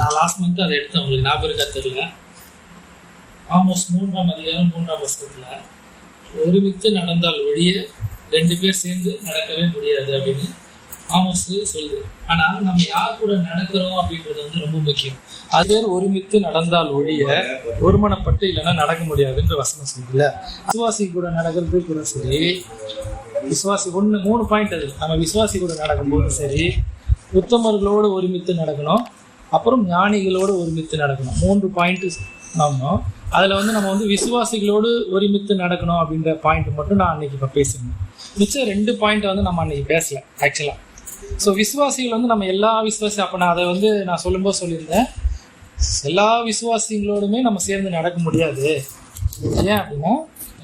நான் last month அதை எடுத்தேன். உங்களுக்கு ஞாபகம் இருக்கா? தெரியல. ஆல்மோஸ்ட் மூன்றாம் அதிகாரம் மூன்றாம் வருஷத்தில் ஒருமித்து நடந்தால் ஒழிய ரெண்டு பேர் சேர்ந்து நடக்கவே முடியாது அப்படின்னு ஆமோஸ் சொல்லுது. ஆனால் நம்ம யார் கூட நடக்கிறோம் அப்படின்றது வந்து ரொம்ப முக்கியம். அது பேர் ஒருமித்து நடந்தால் ஒழிய ஒருமனப்பட்டு இல்லைன்னா நடக்க முடியாதுன்ற வசனம் சொல்லுதுல விசுவாசி கூட நடக்கிறது கூட சரி. விசுவாசி ஒன்று மூணு பாயிண்ட் அது. நம்ம விசுவாசி கூட நடக்கும்போது சரி. உத்தமர்களோடு ஒருமித்து நடக்கணும். அப்புறம் ஞானிகளோடு ஒருமித்து நடக்கணும். மூன்று பாயிண்ட் ஆகணும் அதில் வந்து நம்ம வந்து விசுவாசிகளோடு ஒருமித்து நடக்கணும் அப்படின்ற பாயிண்ட் மட்டும் நான் அன்னைக்கு இப்போ பேசியிருந்தேன் மிச்சம் ரெண்டு பாயிண்ட் வந்து நம்ம அன்னைக்கு பேசல ஆக்சுவலாக ஸோ விசுவாசிகள் வந்து நம்ம எல்லா விசுவாசி அப்போ நான் அதை வந்து நான் சொல்லும்போது சொல்லியிருந்தேன். எல்லா விசுவாசிகளோடுமே நம்ம சேர்ந்து நடக்க முடியாது. ஏன் அப்படின்னா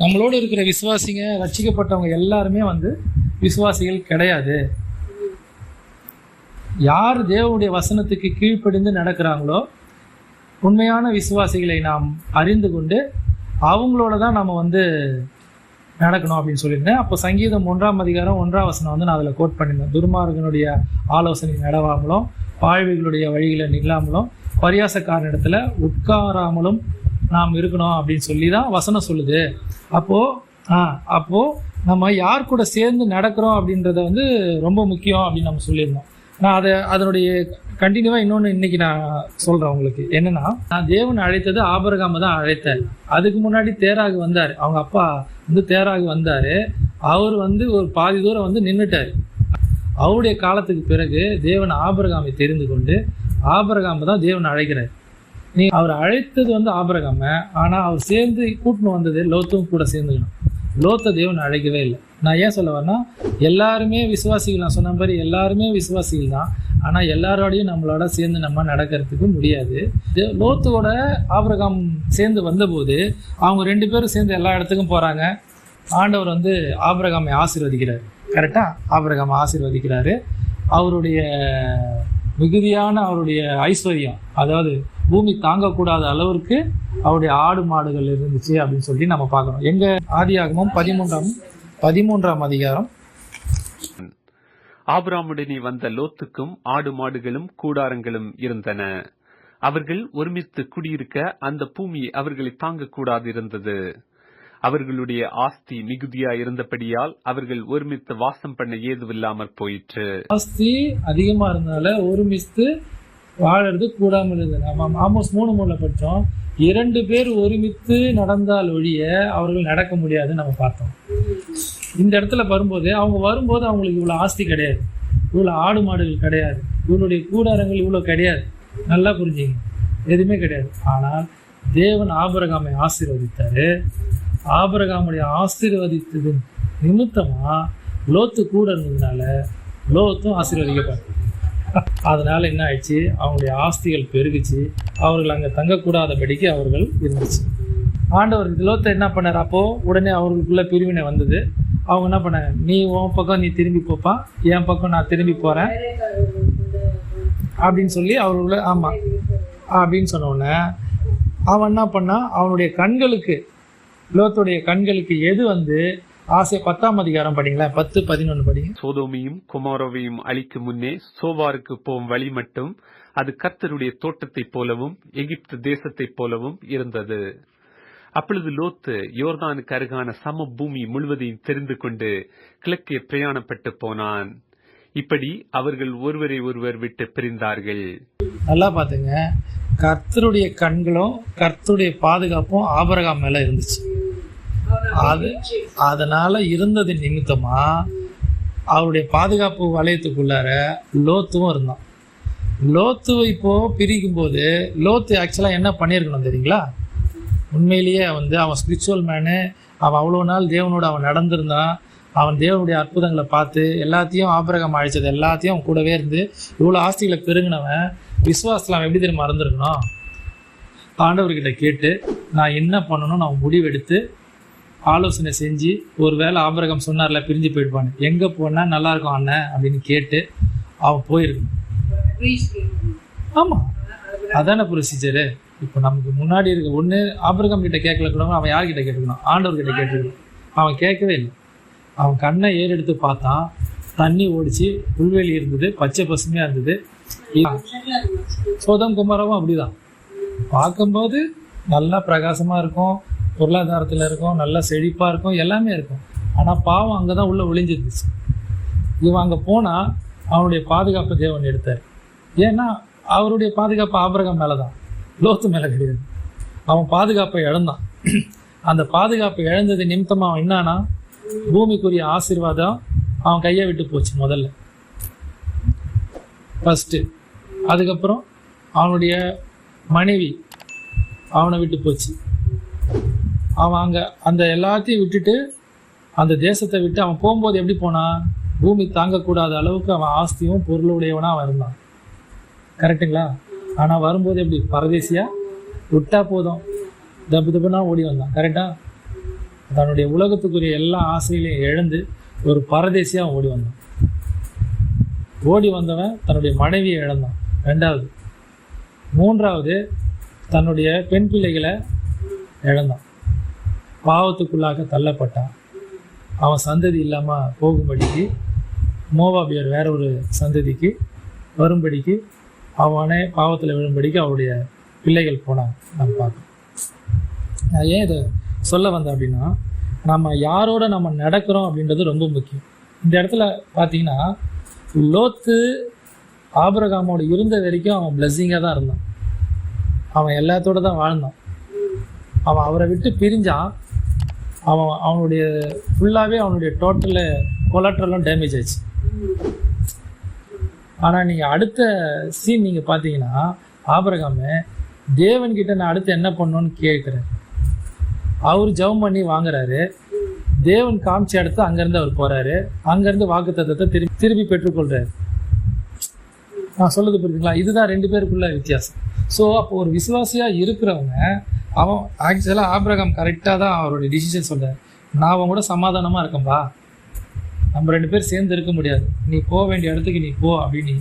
நம்மளோட இருக்கிற விசுவாசிங்க ரசிக்கப்பட்டவங்க எல்லாருமே வந்து விசுவாசிகள் கிடையாது. யார் தேவனுடைய வசனத்துக்கு கீழ்ப்படிந்து நடக்கிறாங்களோ உண்மையான விசுவாசிகளை நாம் அறிந்து கொண்டு அவங்களோட தான் நம்ம வந்து நடக்கணும் அப்படின்னு சொல்லியிருந்தேன். அப்போ சங்கீதம் ஒன்றாம் அதிகாரம் ஒன்றாம் வசனம் வந்து நான் அதில் கோட் பண்ணியிருந்தேன். துர்மார்கனுடைய ஆலோசனை நடவாமலும் பாழ்விகளுடைய வழிகளை நில்லாமலும் பரியாசக்காரனிடத்துல உட்காராமலும் நாம் இருக்கணும் அப்படின்னு சொல்லி தான் வசனம் சொல்லுது. அப்போது ஆ அப்போது நம்ம யார் கூட சேர்ந்து நடக்கிறோம் அப்படின்றத வந்து ரொம்ப முக்கியம் அப்படின்னு நம்ம சொல்லியிருந்தோம். நான் அதை அதனுடைய கண்டினியூவாக இன்னொன்று இன்னைக்கு நான் சொல்கிறேன் உங்களுக்கு. என்னன்னா நான் தேவன் அழைத்தது ஆபரகாம தான் அழைத்தார் அதுக்கு முன்னாடி தேராகு வந்தார். அவங்க அப்பா வந்து தேராகு வந்தார். அவர் வந்து ஒரு பாதி தூரம் வந்து நின்றுட்டார் அவருடைய காலத்துக்கு பிறகு தேவன் ஆபரகாமை தெரிந்து கொண்டு ஆபரகாம தான் தேவன் அழைக்கிறார். நீ அவர் அழைத்தது வந்து ஆபரகாம ஆனால் அவர் சேர்ந்து கூட்டின்னு வந்தது லோத்தும் கூட சேர்ந்துக்கணும். லோத்தை தேவன் அழைக்கவே இல்லை. நான் ஏன் சொல்ல வரேன்னா எல்லாருமே விசுவாசிகள். நான் சொன்ன மாதிரி எல்லாருமே விசுவாசிகள் தான். ஆனால் எல்லாரோடையும் நம்மளோட சேர்ந்து நம்ம நடக்கிறதுக்கு முடியாது. தே- லோத்தோட ஆபிரகாம் சேர்ந்து வந்தபோது அவங்க ரெண்டு பேரும் சேர்ந்து எல்லா இடத்துக்கும் போகிறாங்க ஆண்டவர் வந்து ஆபிரகாமை ஆசீர்வதிக்கிறார். கரெக்டாக ஆபிரகாமை ஆசீர்வதிக்கிறாரு. அவருடைய மிகுதியான அவருடைய ஐஸ்வர்யம் அதாவது பூமி தாங்கக்கூடாத அளவிற்கு அவருடைய ஆடு மாடுகள் இருந்துச்சு அப்படின்னு சொல்லி நம்ம பார்க்குறோம் எங்கள் ஆதியாகமும் பதிமூன்றாம் பதிமூன்றாம் அதிகாரம். ஆபிராமுடனே வந்த லோத்துக்கும் ஆடு மாடுகளும் கூடாரங்களும் இருந்தன. அவர்கள் ஒருமித்து குடியிருக்க அந்த பூமி அவர்களை தாங்கக்கூடாது இருந்தது அவர்களுடைய ஆஸ்தி மிகுதியா இருந்தபடியால் அவர்கள் ஒருமித்து வாசம் பண்ண ஏதுவில்லாமற் போயிற்று. ஆஸ்தி அதிகமா இருந்தனால ஒருமித்து வாழறது கூடாமல் இருந்தது. நம்ம ஆமோஸ் மூணு மூணுல படிச்சோம் இரண்டு பேர் ஒருமித்து நடந்தால் ஒழிய அவர்கள் நடக்க முடியாதுன்னு நம்ம பார்த்தோம். இந்த இடத்துல வரும்போது அவங்க வரும்போது அவங்களுக்கு இவ்வளோ ஆஸ்தி கிடையாது. இவ்வளோ ஆடு மாடுகள் கிடையாது. இவனுடைய கூடாரங்கள் இவ்வளோ கிடையாது. நல்லா புரிஞ்சுங்க. எதுவுமே கிடையாது. ஆனால் தேவன் ஆபரகாமை ஆசீர்வதித்தாரு. ஆபரகாமுடைய ஆசீர்வதித்தது நிமித்தமா லோத்து கூட இருந்ததுனால லோத்தும் ஆசீர்வதிக்கப்பட்டார் அதனால என்ன ஆயிடுச்சு? அவங்களுடைய ஆஸ்திகள் பெருகிச்சு. அவர்கள் அங்கே தங்கக்கூடாதபடிக்கு அவர்கள் இருந்துச்சு. ஆண்டவர் லோத்தை என்ன பண்ணார் அப்போ? உடனே அவர்களுக்குள்ள பிரிவினை வந்தது. அவங்க என்ன பண்ணாங்க நீ உன் பக்கம் நீ திரும்பி போப்பா என் பக்கம் நான் திரும்பி போறேன் அப்படின்னு சொல்லி அவருள்ள ஆமா அப்படின்னு சொன்னோடனே அவன் என்ன பண்ணா அவனுடைய கண்களுக்கு லோத்துடைய கண்களுக்கு எது வந்து ஆசை பத்தாம் அதிகாரம் படிங்களேன் பத்து பதினொன்று படிங்க. சோதோமியும் குமாரோவையும் அழிக்கும் முன்னே சோவாருக்கு போகும் வழி மட்டும் அது கர்த்தருடைய தோட்டத்தைப் போலவும் எகிப்து தேசத்தைப் போலவும் இருந்தது. அப்பொழுது லோத்து யோர்தானுக்கு அருகான சம பூமி முழுவதையும் தெரிந்து கொண்டு கிழக்கே பிரயாணப்பட்டு போனான். இப்படி அவர்கள் ஒருவரை ஒருவர் விட்டு பிரிந்தார்கள். நல்லா பார்த்துங்க. கர்த்தருடைய கண்களும் கர்த்தருடைய பாதுகாப்பும் ஆபரகாம் மேல இருந்துச்சு. அது அதனால இருந்தது நிமித்தமா அவருடைய பாதுகாப்பு வளையத்துக்குள்ளார லோத்துவும் இருந்தான். லோத்துவை இப்போ பிரிக்கும் போது லோத்து ஆக்சுவலாக என்ன பண்ணியிருக்கணும் தெரியுங்களா? உண்மையிலேயே வந்து அவன் ஸ்பிரிச்சுவல் மேனு அவன் அவ்வளோ நாள் தேவனோட அவன் நடந்திருந்தான் அவன் தேவனுடைய அற்புதங்களை பார்த்து எல்லாத்தையும் ஆபரகம் அழிச்சது எல்லாத்தையும் அவன் கூடவே இருந்து இவ்வளோ ஆஸ்திகளை பெருங்கினவன் விசுவாசத்தில் அவன் எப்படி தெரியுமா மறந்துருக்கணும்? ஆண்டவர்கிட்ட கேட்டு நான் என்ன பண்ணணும்னு அவன் முடிவெடுத்து ஆலோசனை செஞ்சு ஒரு வேளை ஆபரகம் சொன்னார்ல பிரிஞ்சு போயிடுவான் எங்கே போனால் நல்லா இருக்கும் அண்ணன் அப்படின்னு கேட்டு அவன் போயிருக்கணும் ஆமாம் அதானே ப்ரொசீஜரு இப்போ நமக்கு முன்னாடி இருக்க ஒன்று ஆபிரகம் கிட்ட கேட்கல கூட அவன் யார்கிட்ட கேட்டுக்கணும் ஆண்டவர்கிட்ட கேட்டுக்கணும் அவன் கேட்கவே இல்லை. அவன் கண்ணை ஏறெடுத்து பார்த்தான் தண்ணி ஓடிச்சு புல்வெளி இருந்தது பச்சை பசுமையாக இருந்தது. சோதம் குமாரவும் அப்படிதான். பார்க்கும்போது நல்லா பிரகாசமாக இருக்கும் பொருளாதாரத்தில் இருக்கும் நல்லா செழிப்பாக இருக்கும் எல்லாமே இருக்கும். ஆனால் பாவம் அங்கே தான் உள்ளே ஒளிஞ்சிருந்துச்சு. இவன் அங்கே போனால் அவனுடைய பாதுகாப்பு தேவன் எடுத்தார். ஏன்னா அவருடைய பாதுகாப்பு ஆபரகம் மேலே தான் லோத்து மேலே கிடையாது அவன் பாதுகாப்பை இழந்தான். அந்த பாதுகாப்பை இழந்தது நிமித்தமாக அவன் என்னன்னா பூமிக்குரிய ஆசீர்வாதம் அவன் கையை விட்டு போச்சு முதல்ல. ஃபஸ்ட்டு அதுக்கப்புறம் அவனுடைய மனைவி அவனை விட்டு போச்சு. அவன் அங்கே அந்த எல்லாத்தையும் விட்டுட்டு அந்த தேசத்தை விட்டு அவன் போகும்போது எப்படி போனான் பூமி தாங்கக்கூடாத அளவுக்கு அவன் ஆஸ்தியும் பொருளுடையவனாக அவன் இருந்தான். கரெக்டுங்களா ஆனால் வரும்போது எப்படி? பரதேசியா? விட்டா போதும். தப்பு தப்புனா ஓடி வந்தான். கரெக்டா தன்னுடைய உலகத்துக்குரிய எல்லா ஆசைகளையும் இழந்து ஒரு பரதேசியாக ஓடி வந்தான். ஓடி வந்தவன் தன்னுடைய மனைவியை இழந்தான். ரெண்டாவது. மூன்றாவது தன்னுடைய பெண் பிள்ளைகளை இழந்தான். பாவத்துக்குள்ளாக தள்ளப்பட்டான். அவன் சந்ததி இல்லாமல் போகும்படிக்கு மோவாபியர் வேற ஒரு சந்ததிக்கு வரும்படிக்கு அவனே பாவத்தில் விழும்படிக்கு அவருடைய பிள்ளைகள் போனான் நம்ம பார்க்கணும். ஏன் இதை சொல்ல வந்தேன் அப்படின்னா நம்ம யாரோட நம்ம நடக்கிறோம் அப்படின்றது ரொம்ப முக்கியம். இந்த இடத்துல பார்த்தீங்கன்னா லோத்து ஆபரகாமோடு இருந்த வரைக்கும் அவன் பிளஸ்ஸிங்காக தான் இருந்தான். அவன் எல்லாத்தோட தான் வாழ்ந்தான். அவன் அவரை விட்டு பிரிஞ்சான் அவன் அவனுடைய ஃபுல்லாகவே அவனுடைய டோட்டலு கொலாட்ரலும் டேமேஜ் ஆயிடுச்சு. ஆனால் நீங்கள் அடுத்த சீன் நீங்கள் பார்த்தீங்கன்னா ஆபரகாம தேவன்கிட்ட நான் அடுத்து என்ன பண்ணணும்னு கேட்குறேன் அவர் ஜெபம் பண்ணி வாங்குறாரு. தேவன் காமிச்ச இடத்து அங்கேருந்து அவர் போகிறாரு அங்கேருந்து வாக்கு தத்துவத்தை திரும்பி திரும்பி பெற்றுக்கொள்கிறாரு நான் சொல்லுது புரியுதுங்களா? இதுதான் ரெண்டு பேருக்குள்ள வித்தியாசம். ஸோ அப்போ ஒரு விசுவாசியாக இருக்கிறவங்க அவன் ஆக்சுவலாக ஆபிரகாம் கரெக்டாக தான் அவருடைய டிசிஷன் சொல்கிறார் நான் அவன் கூட சமாதானமாக இருக்கேன்பா. நம்ம ரெண்டு பேர் சேர்ந்து இருக்க முடியாது. நீ போக வேண்டிய இடத்துக்கு நீ போ அப்படின்னு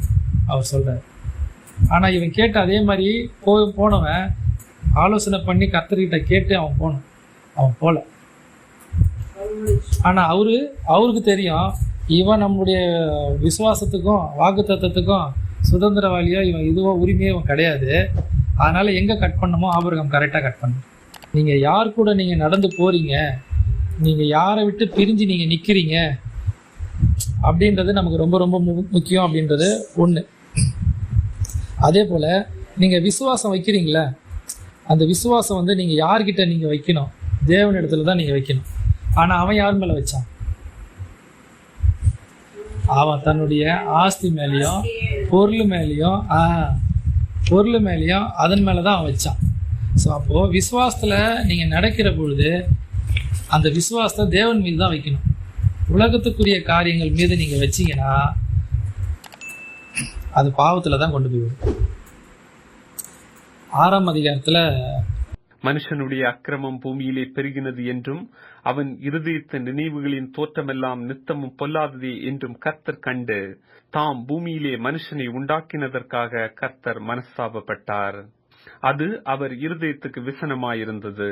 அவர் சொல்கிறார் ஆனால் இவன் கேட்ட அதே மாதிரி போ போனவன் ஆலோசனை பண்ணி கர்த்தர்கிட்ட கேட்டு அவன் போனான். அவன் போகல ஆனால் அவரு அவருக்கு தெரியும் இவன் நம்முடைய விசுவாசத்துக்கும் வாக்கு தத்துவத்துக்கும் சுதந்திரவாளியோ இவன் இதுவோ உரிமையோ இவன் கிடையாது. அதனால் எங்கே கட் பண்ணணுமோ ஆபரகம் கரெக்டாக கட் பண்ண. நீங்கள் யார் கூட நீங்கள் நடந்து போகிறீங்க நீங்கள் யாரை விட்டு பிரிஞ்சு நீங்கள் நிற்கிறீங்க அப்படின்றது நமக்கு ரொம்ப ரொம்ப மு- முக்கியம் அப்படின்றது ஒன்று அதே போல் நீங்கள் விசுவாசம் வைக்கிறீங்களே அந்த விசுவாசம் வந்து நீங்கள் யார்கிட்ட நீங்கள் வைக்கணும்? தேவன் இடத்துல தான் நீங்கள் வைக்கணும். ஆனால் அவன் யார் மேலே வச்சான்? அவன் தன்னுடைய ஆஸ்தி மேலேயும் பொருள் மேலேயும் ஆ பொருள் மேலேயும் அதன் மேலே தான் அவன் வச்சான். ஸோ அப்போது விசுவாசத்தில் நீங்கள் நடக்கிற பொழுது அந்த விசுவாசத்தை தேவன் மீது தான் வைக்கணும். உலகத்துக்குரிய காரியங்கள் மீது நீங்கள் வச்சீங்கன்னா அது பாவத்தில் தான் கொண்டு போய் ஆறாம் அதிகாரத்தில் மனுஷனுடைய அக்கிரமம் பூமியிலே பெருகினது என்றும் அவன் இருதயத்தின் நினைவுகளின் தோற்றமெல்லாம் நித்தமும் பொல்லாததே என்றும் கர்த்தர் கண்டு தாம் பூமியிலே மனுஷனை உண்டாக்கினதற்காக கர்த்தர் மனஸ்தாபப்பட்டார். அது அவர் இருதயத்துக்கு விசனமாயிருந்தது.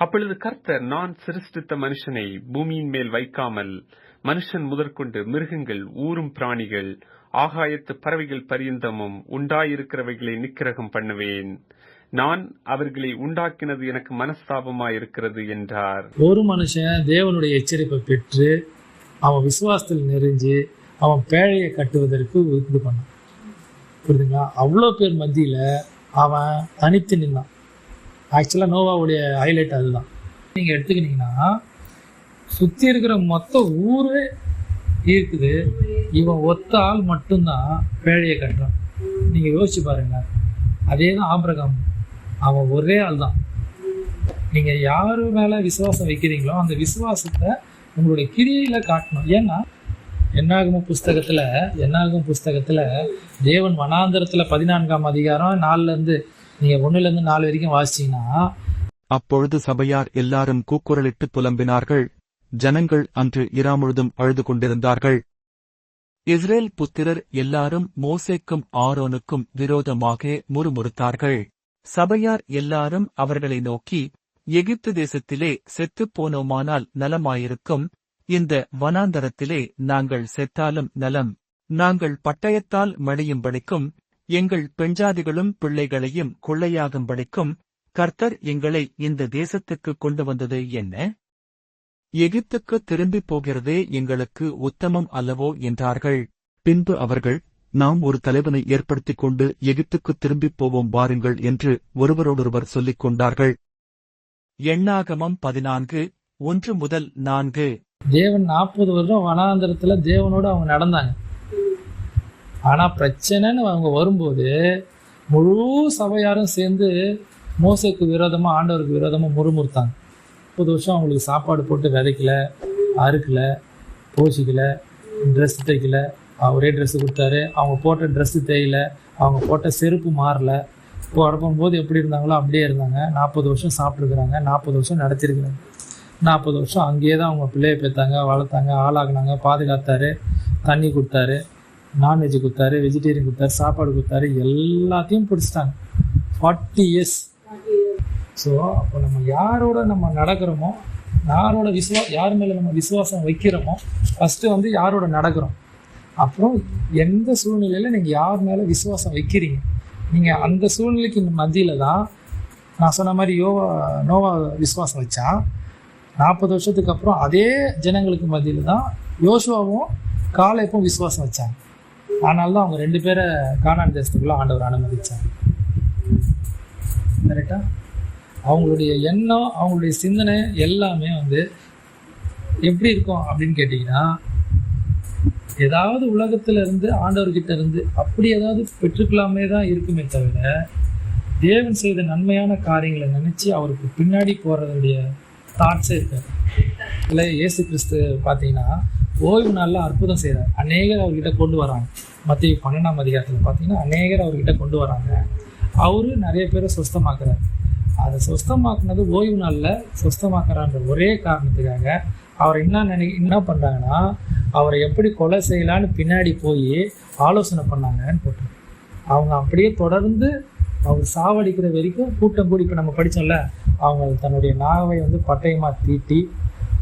அப்பொழுது கர்த்தர் நான் சிருஷ்டித்த மனுஷனை பூமியின் மேல் வைக்காமல் மனுஷன் முதற்கொண்டு மிருகங்கள் ஊரும் பிராணிகள் ஆகாயத்து பறவைகள் பரியந்தமும் உண்டாயிருக்கிறவைகளை நிக்கிரகம் பண்ணுவேன். நான் அவர்களை உண்டாக்கினது எனக்கு மனஸ்தாபமாயிருக்கிறது என்றார். ஒரு மனுஷன் தேவனுடைய எச்சரிப்பை பெற்று அவன் விசுவாசத்தில் நெறிஞ்சு அவன் பேழையை கட்டுவதற்கு இது பண்ணான். புரியுதுங்களா? அவ்வளோ பேர் மத்தியில் அவன் தனித்து நின்னான். ஆக்சுவலாக நோவாவுடைய ஹைலைட் அதுதான். நீங்கள் எடுத்துக்கினீங்கன்னா சுற்றி இருக்கிற மொத்த ஊரே இருக்குது. இவன் ஒத்த ஆள் மட்டும்தான் பேழையை கட்டுறான். நீங்கள் யோசிச்சு பாருங்கள் அதே தான் ஆபிரகாம். அவன் ஒரே ஆள் தான் நீங்கள் யார் மேலே விசுவாசம் வைக்கிறீங்களோ அந்த விசுவாசத்தை உங்களுடைய கிரியையில் காட்டணும். ஏன்னா என்னாகும் புஸ்தகத்தில் என்னாகும் புஸ்தகத்தில் தேவன் வனாந்திரத்தில் பதினான்காம் அதிகாரம் நாலுலேருந்து நீங்க ஒண்ணுல இருந்து நாலு வரைக்கும் வாசிச்சீங்கன்னா அப்பொழுது சபையார் எல்லாரும் கூக்குரலிட்டு புலம்பினார்கள் ஜனங்கள் அன்று இராமுழுதும் அழுது கொண்டிருந்தார்கள். இஸ்ரேல் புத்திரர் எல்லாரும் மோசேக்கும் ஆரோனுக்கும் விரோதமாக முறுமுறுத்தார்கள். சபையார் எல்லாரும் அவர்களை நோக்கி எகிப்து தேசத்திலே செத்துப் போனோமானால் நலமாயிருக்கும். இந்த வனாந்தரத்திலே நாங்கள் செத்தாலும் நலம். நாங்கள் பட்டயத்தால் மடியும்படிக்கும் எங்கள் பெண்ஜாதிகளும் பிள்ளைகளையும் கொள்ளையாகும் படிக்கும் கர்த்தர் எங்களை இந்த தேசத்துக்கு கொண்டு வந்தது என்ன? எகிப்துக்கு திரும்பிப் போகிறதே எங்களுக்கு உத்தமம் அல்லவோ என்றார்கள். பின்பு அவர்கள் நாம் ஒரு தலைவனை ஏற்படுத்திக் கொண்டு எகிப்துக்கு திரும்பிப் போவோம் வாருங்கள் என்று ஒருவரோடொருவர் சொல்லிக் கொண்டார்கள். எண்ணாகமம் பதினான்கு ஒன்று முதல் நான்கு. தேவன் நாற்பது வருடம் வனாந்திரத்துல தேவனோடு அவங்க நடந்தாங்க. ஆனால் பிரச்சனைன்னு அவங்க வரும்போது முழு சபையாரும் சேர்ந்து மோசைக்கு விரோதமாக ஆண்டவருக்கு விரோதமாக முறுமுறுத்தாங்க. முப்பது வருஷம் அவங்களுக்கு சாப்பாடு போட்டு விதைக்கல அறுக்கல போசிக்கலை ட்ரெஸ் தைக்கல. ஒரே ட்ரெஸ்ஸு கொடுத்தாரு. அவங்க போட்ட ட்ரெஸ்ஸு தேயல அவங்க போட்ட செருப்பு மாறல. இப்போ போது எப்படி இருந்தாங்களோ அப்படியே இருந்தாங்க. நாற்பது வருஷம் சாப்பிட்ருக்குறாங்க நாற்பது வருஷம் நடத்திருக்கிறாங்க. நாற்பது வருஷம் அங்கேயே தான் அவங்க பிள்ளைய பெற்றாங்க வளர்த்தாங்க ஆளாக்குனாங்க பாதுகாத்தாரு தண்ணி கொடுத்தாரு. நான்வெஜ் கொடுத்தாரு வெஜிடேரியன் கொடுத்தாரு சாப்பாடு கொடுத்தாரு எல்லாத்தையும் பிடிச்சிட்டாங்க. ஃபார்ட்டி இயர்ஸ் ஸோ அப்போ நம்ம யாரோட நம்ம நடக்கிறோமோ யாரோட விசுவா யார் மேலே நம்ம விசுவாசம் வைக்கிறோமோ ஃபஸ்ட்டு வந்து யாரோட நடக்கிறோம்? அப்புறம் எந்த சூழ்நிலையில் நீங்கள் யார் மேலே விசுவாசம் வைக்கிறீங்க? நீங்கள் அந்த சூழ்நிலைக்கு மத்தியில் தான் நான் சொன்ன மாதிரி யோவா நோவா விசுவாசம் வச்சான் நாற்பது வருஷத்துக்கு அப்புறம் அதே ஜனங்களுக்கு மத்தியில் தான் யோசுவாவும் காலைப்பும் விசுவாசம் வச்சாங்க. ஆனால் தான் அவங்க ரெண்டு பேரை காணான் தேசத்துக்குள்ள ஆண்டவர் அனுமதிச்சாங்க. கரெக்டா அவங்களுடைய எண்ணம் அவங்களுடைய சிந்தனை எல்லாமே வந்து எப்படி இருக்கும் அப்படின்னு கேட்டிங்கன்னா ஏதாவது உலகத்துல இருந்து ஆண்டவர்கிட்ட இருந்து அப்படி ஏதாவது பெற்றுக்கலாமே தான் இருக்குமே தவிர தேவன் செய்த நன்மையான காரியங்களை நினைச்சு அவருக்கு பின்னாடி போறதுடைய தாட்ஸே இருக்காது இல்லை இயேசு கிறிஸ்து பார்த்தீங்கன்னா ஓய்வு நாளில் அற்புதம் செய்கிறார் அநேகர் அவர்கிட்ட கொண்டு வராங்க. மத்திய பன்னெண்டாம் அதிகாரத்தில் பார்த்தீங்கன்னா அநேகர் அவர்கிட்ட கொண்டு வராங்க. அவரு நிறைய பேரை சுஸ்தமாக்குறாரு. அதை சுஸ்தமாக்குனது ஓய்வு நாளில் சுஸ்தமாக்குறான்ற ஒரே காரணத்துக்காக அவர் என்ன நினை என்ன பண்ணுறாங்கன்னா அவரை எப்படி கொலை செய்யலான்னு பின்னாடி போய் ஆலோசனை பண்ணாங்கன்னு போட்டு அவங்க அப்படியே தொடர்ந்து அவங்க சாவடிக்கிற வரைக்கும் கூட்டம் கூடி இப்போ நம்ம படித்தோம்ல அவங்க தன்னுடைய நாவை வந்து பட்டயமாக தீட்டி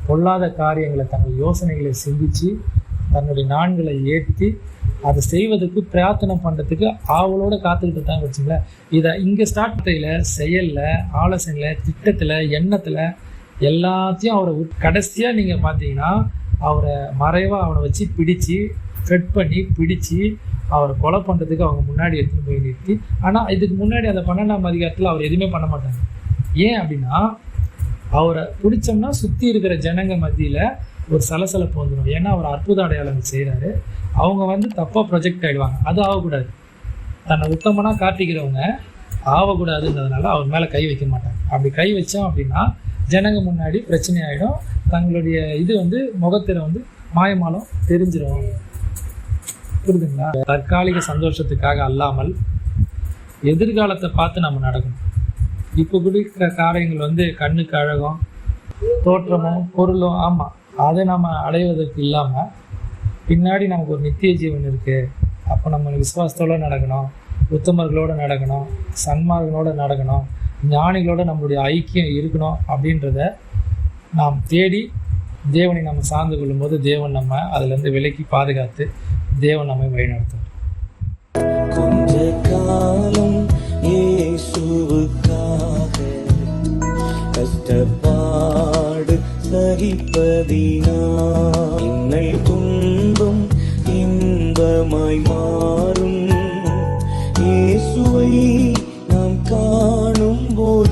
பொல்லாத காரியங்களை தங்கள் யோசனைகளை சிந்திச்சு தன்னுடைய நான்களை ஏற்றி அதை செய்வதற்கு பிரார்த்தனை பண்ணுறதுக்கு ஆவலோடு காத்துக்கிட்டு தான் வச்சுங்களேன். இதை இங்கே ஸ்டார்ட் செயலில் ஆலோசனையில் திட்டத்தில் எண்ணத்தில் எல்லாத்தையும் அவரை கடைசியாக நீங்கள் பார்த்தீங்கன்னா அவரை மறைவாக அவனை வச்சு பிடிச்சு கட் பண்ணி பிடிச்சு அவரை கொலை பண்ணுறதுக்கு அவங்க முன்னாடி எடுத்துன்னு போய் நிறுத்தி ஆனால் இதுக்கு முன்னாடி அதை பன்னெண்டாம் அதிகாரத்தில் அவர் எதுவுமே பண்ண மாட்டாங்க. ஏன் அப்படின்னா அவரை பிடிச்சோம்னா சுற்றி இருக்கிற ஜனங்க மத்தியில் ஒரு சலசலப்பு வந்துடும் ஏன்னா அவர் அற்புத அடையாளம் செய்கிறாரு அவங்க வந்து தப்பாக ப்ரொஜெக்ட் ஆகிடுவாங்க அது ஆகக்கூடாது. தன்னை உத்தமனாக காட்டிக்கிறவங்க ஆகக்கூடாதுன்றதுனால அவர் மேலே கை வைக்க மாட்டாங்க. அப்படி கை வச்சோம் அப்படின்னா ஜனங்க முன்னாடி பிரச்சனை ஆகிடும் தங்களுடைய இது வந்து முகத்தில் வந்து மாயமாலம் தெரிஞ்சிடும் புரியுதுங்களா? தற்காலிக சந்தோஷத்துக்காக அல்லாமல் எதிர்காலத்தை பார்த்து நம்ம நடக்கணும். இப்போ குடிக்கிற காரியங்கள் வந்து கண்ணுக்கு அழகும் தோற்றமும் பொருளும் ஆமாம் அதை நம்ம அடைவதற்கு இல்லாமல் பின்னாடி நமக்கு ஒரு நித்திய ஜீவன் இருக்குது அப்போ நம்ம விசுவாசத்தோட நடக்கணும் உத்தமர்களோடு நடக்கணும் சன்மார்களோடு நடக்கணும் ஞானிகளோட நம்மளுடைய ஐக்கியம் இருக்கணும் அப்படின்றத நாம் தேடி தேவனை நம்ம சார்ந்து கொள்ளும்போது தேவன் நம்ம அதுலேருந்து விலக்கி பாதுகாத்து தேவன் நம்மை வழிநடத்தும் கொஞ்ச காலம் ஏசுவுக்கு கஷ்டப்பாடு சகிப்பதினா என்னை துன்பம் இன்பமாய் மாறும். இயேசுவை நாம் காணும் போது